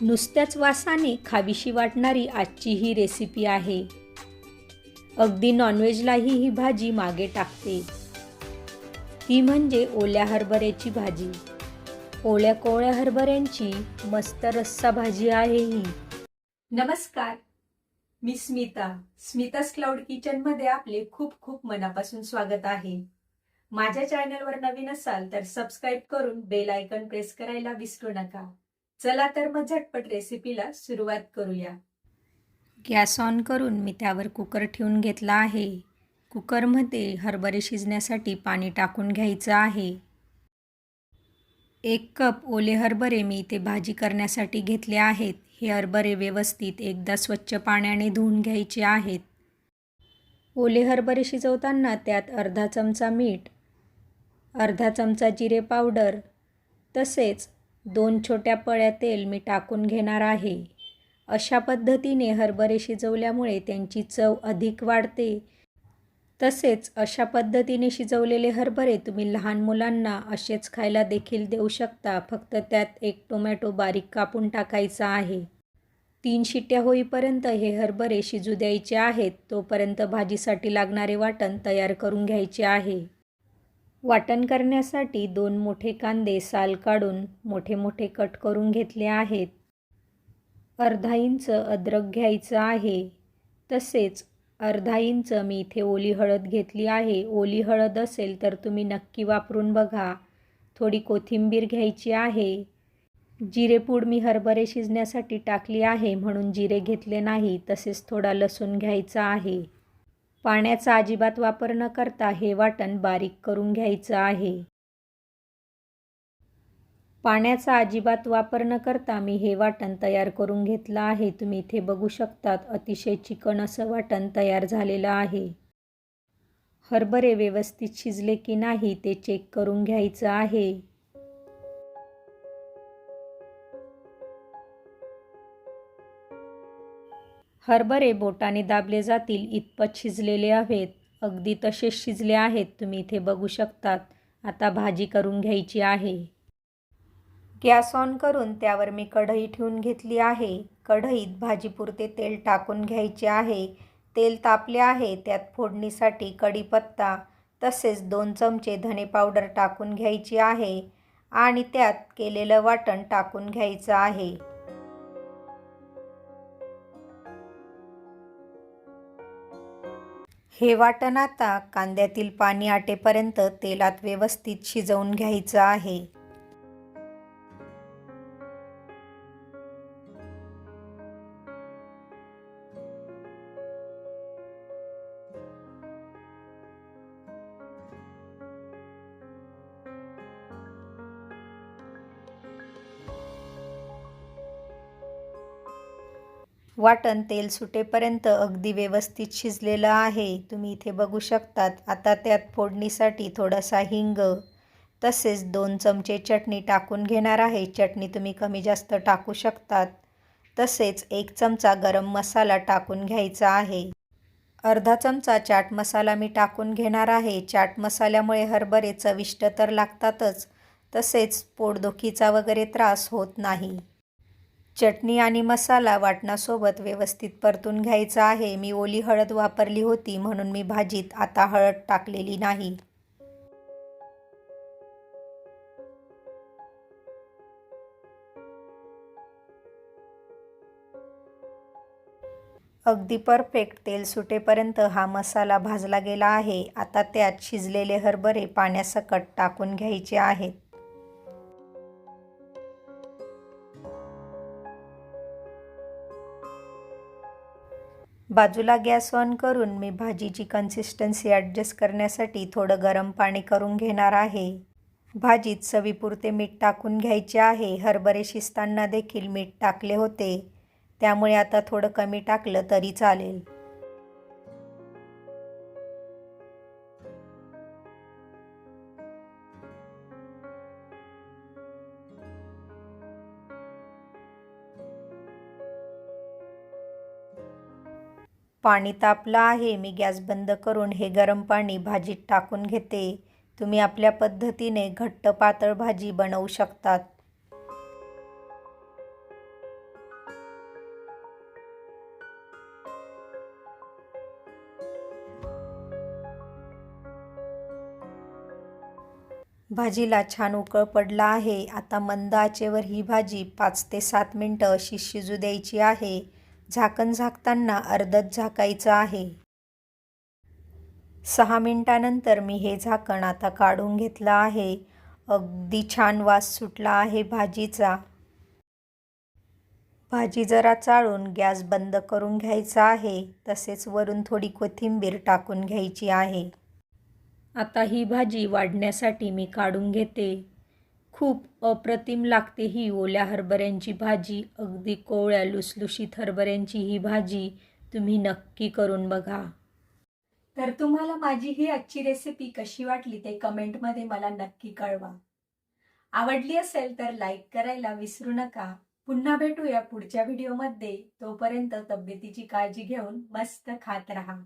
नुसत्याच वासाने खावीशी वाटणारी आजची ही रेसिपी आहे. अगदी नॉनव्हेजलाही ही भाजी मागे टाकते. ती म्हणजे ओल्या हरभऱ्याची भाजी. ओल्या कोवळ्या हरभऱ्यांची मस्त रस्सा भाजी आहे ही. नमस्कार. मी स्मिता. स्मितास क्लाउड किचनमध्ये आपले खूप खूप मनापासून स्वागत आहे. माझ्या चॅनलवर नवीन असाल तर सबस्क्राईब करून बेल आयकन प्रेस करायला विसरू नका. चला तर मग झटपट रेसिपीला सुरुवात करूया. गॅस ऑन करून मी त्यावर कुकर ठेवून घेतला आहे. कुकरमध्ये हरभरे शिजण्यासाठी पाणी टाकून घ्यायचं आहे. एक कप ओले हरभरे मी इथे भाजी करण्यासाठी घेतले आहेत. हे हरभरे व्यवस्थित एकदा स्वच्छ पाण्याने धुवून घ्यायचे आहेत. ओले हरभरे शिजवताना त्यात अर्धा चमचा मीठ अर्धा चमचा जिरे पावडर तसेच दोन छोट्या पळ्या तेल मी टाकून घेणार आहे. अशा पद्धतीने हरभरे शिजवल्यामुळे त्यांची चव अधिक वाढते. तसेच अशा पद्धतीने शिजवलेले हरभरे तुम्ही लहान मुलांना असेच खायला देखील देऊ शकता. फक्त त्यात एक टोमॅटो बारीक कापून टाकायचा आहे. तीन शिट्ट्या होईपर्यंत हे हरभरे शिजू द्यायचे आहेत. तोपर्यंत भाजीसाठी लागणारे वाटण तयार करून घ्यायचे आहे. वाटण करण्यासाठी दोन मोठे कांदे साल काढून मोठे मोठे कट करून घेतले आहेत. अर्धा इंच अद्रक घ्यायचं आहे. तसेच अर्धा इंच मी इथे ओली हळद घेतली आहे. ओली हळद असेल तर तुम्ही नक्की वापरून बघा. थोडी कोथिंबीर घ्यायची आहे. जिरेपूड मी हरभरे शिजण्यासाठी टाकली आहे म्हणून जिरे घेतले नाही. तसेच थोडा लसूण घ्यायचा आहे. पाण्याचा अजिबात वापर न करता हे वाटण बारीक करून घ्यायचं आहे. पाण्याचा अजिबात वापर न करता मी हे वाटण तयार करून घेतलं आहे. तुम्ही इथे बघू शकतात अतिशय चिकन असं वाटण तयार झालेलं आहे. हरभरे व्यवस्थित शिजले की नाही ते चेक करून घ्यायचं आहे. हरभरे बोटाने दाबले जातील इतपत शिजलेले हवेत अगदी तसेच शिजले आहेत. तुम्ही इथे बघू शकतात. आता भाजी करून घ्यायची आहे. गॅस ऑन करून त्यावर मी कढई ठेवून घेतली आहे. कढईत भाजीपुरते तेल टाकून घ्यायचे आहे. तेल तापले आहे. त्यात फोडणीसाठी कढीपत्ता तसेच दोन चमचे धने पावडर टाकून घ्यायची आहे. आणि त्यात केलेलं वाटण टाकून घ्यायचं आहे. हे वाटण आता कांद्यातील पाणी आटेपर्यंत तेलात व्यवस्थित शिजवून घ्यायचं आहे. वाटण तेल सुटेपर्यंत अगदी व्यवस्थित शिजलेलं आहे. तुम्ही इथे बघू शकतात आता त्यात फोडणीसाठी थोडासा हिंग तसेच दोन चमचे चटणी टाकून घेणार आहे. चटणी तुम्ही कमी जास्त टाकू शकतात तसेच एक चमचा गरम मसाला टाकून घ्यायचा आहे. अर्धा चमचा चाट मसाला मी टाकून घेणार आहे. चाट मसाल्यामुळे हरभरे चविष्ट तर लागतातच तसेच पोटदुखीचा वगैरे त्रास होत नाही. चटणी आणि मसाला वाटणासोबत व्यवस्थित परतून घ्यायचा आहे. मी ओली हळद वापरली होती म्हणून मी भाजीत आता हळद टाकलेली नाही. अगदी परफेक्ट तेल सुटेपर्यंत हा मसाला भाजला गेला आहे. आता त्यात शिजलेले हरभरे पाण्यासकट टाकून घ्यायचे आहेत. बाजूला गॅस ऑन करून मी भाजीची कन्सिस्टन्सी ॲडजस्ट करण्यासाठी थोडं गरम पाणी करून घेणार आहे. भाजीत चवीपुरते मीठ टाकून घ्यायचे आहे. हरभरे शिजताना देखील मीठ टाकले होते. त्यामुळे आता थोडं कमी टाकलं तरी चालेल. पाणी तापलं आहे मी गॅस बंद करून हे गरम पाणी भाजीत टाकून घेते. तुम्ही आपल्या पद्धतीने घट्ट पातळ भाजी बनवू शकतात. भाजीला छान उकळ पडला आहे. आता मंद आचेवर ही भाजी पाच ते सात मिनटं अशी शिजू द्यायची आहे. झाकण झाकताना अर्धच झाकायचं आहे. सहा मिनटानंतर मी हे झाकण आता काढून घेतलं आहे. अगदी छान वास सुटला आहे भाजीचा. भाजी जरा चाळून गॅस बंद करून घ्यायचा आहे. तसेच वरून थोडी कोथिंबीर टाकून घ्यायची आहे. आता ही भाजी वाढण्यासाठी मी काढून घेते. खूप अप्रतिम लागते ही. ओल्या हरभऱ्यांची भाजी अगदी कोवळ्या लुसलुशीत हरभऱ्यांची ही भाजी तुम्ही नक्की करून बघा. तर तुम्हाला माझी ही आजची रेसिपी कशी वाटली ते कमेंटमध्ये मला नक्की कळवा. आवडली असेल तर लाईक करायला विसरू नका. पुन्हा भेटूया पुढच्या व्हिडिओमध्ये तोपर्यंत तब्येतीची काळजी घेऊन मस्त खात राहा.